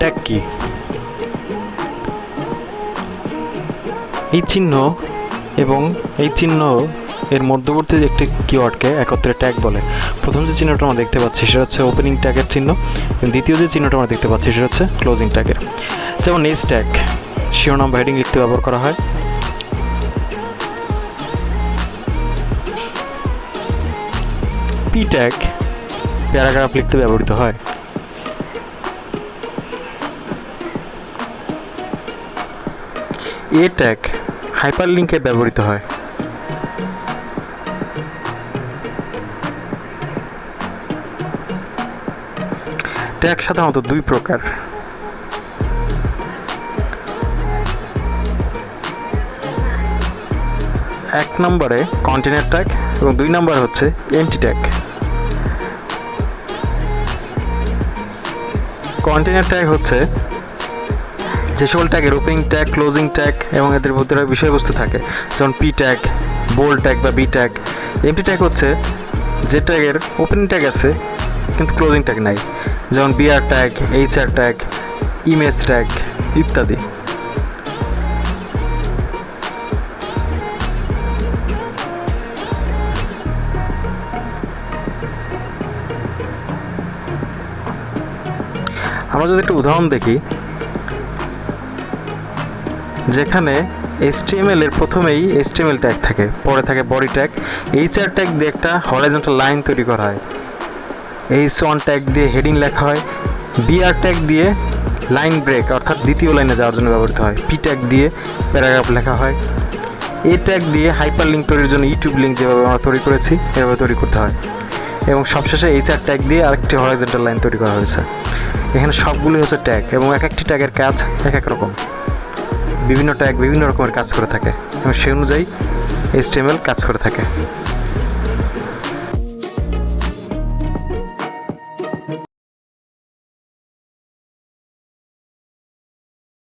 Tag কি? এই চিহ্ন এবং এই চিহ্ন এর মধ্যবর্তী যে একটি কিওয়ার্ডকে একত্রে ট্যাগ বলে। প্রথম যে চিহ্নটা আমরা দেখতে পাচ্ছি সেটা হচ্ছে ওপেনিং ট্যাগের চিহ্ন। এবং দ্বিতীয় যে চিহ্নটা আমরা দেখতে পাচ্ছি সেটা হচ্ছে ক্লোজিং ট্যাগের যেমন নেস ট্যাগ শিরোনাম বা হেডিং লিখতে ব্যবহার করা হয়। পি ট্যাগ প্যারাগ্রাফ লিখতে ব্যবহৃত হয়। এ ট্যাগ হাইপার লিঙ্কে ব্যবহৃত হয়। ট্যাগ সাধারণত দুই প্রকার। এক নম্বরে কন্টেনার ট্যাগ এবং দুই নম্বর হচ্ছে এমটি ট্যাগ কন্টেনার ট্যাগ হচ্ছে যে সকল ট্যাগের ওপেনিং ট্যাগ ক্লোজিং ট্যাগ এবং এদের ভিতরে বিষয়বস্তু থাকে। যেমন পি ট্যাগ বোল ট্যাগ বা বি ট্যাগ এমটি ট্যাগ হচ্ছে যে ট্যাগের ওপেনিং ট্যাগ আছে, কিন্তু ক্লোজিং ট্যাগ নাই। যেমন BR tag HR tag image tag ইত্যাদি। আমরা যদি একটা উদাহরণ দেখি যেখানে HTML এর প্রথমেই HTML ট্যাগ থাকে, পরে থাকে বডি ট্যাগ এইচআর ট্যাগ দিয়ে একটা হরাইজন্টাল লাইন তৈরি করা হয়। এইচ ওয়ান ট্যাগ দিয়ে হেডিং লেখা হয়। বিআর ট্যাগ দিয়ে লাইন ব্রেক অর্থাৎ দ্বিতীয় লাইনে যাওয়ার জন্য ব্যবহৃত হয়। পি ট্যাগ দিয়ে প্যারাগ্রাফ লেখা হয়। এ ট্যাগ দিয়ে হাইপার লিঙ্ক তৈরির জন্য ইউটিউব লিঙ্ক যেভাবে আমরা তৈরি করেছি এভাবে তৈরি করতে হয়। এবং সবশেষে এইচআর ট্যাগ দিয়ে আরেকটি হরাইজন্টাল লাইন তৈরি করা হয়েছে। এখানে সবগুলি হচ্ছে ট্যাগ এবং এক একটি ট্যাগের কাজ এক এক রকম। বিভিন্ন ট্যাগ বিভিন্ন রকমের কাজ করে থাকে। এবং সে অনুযায়ী এইচটিএমএল কাজ করে থাকে।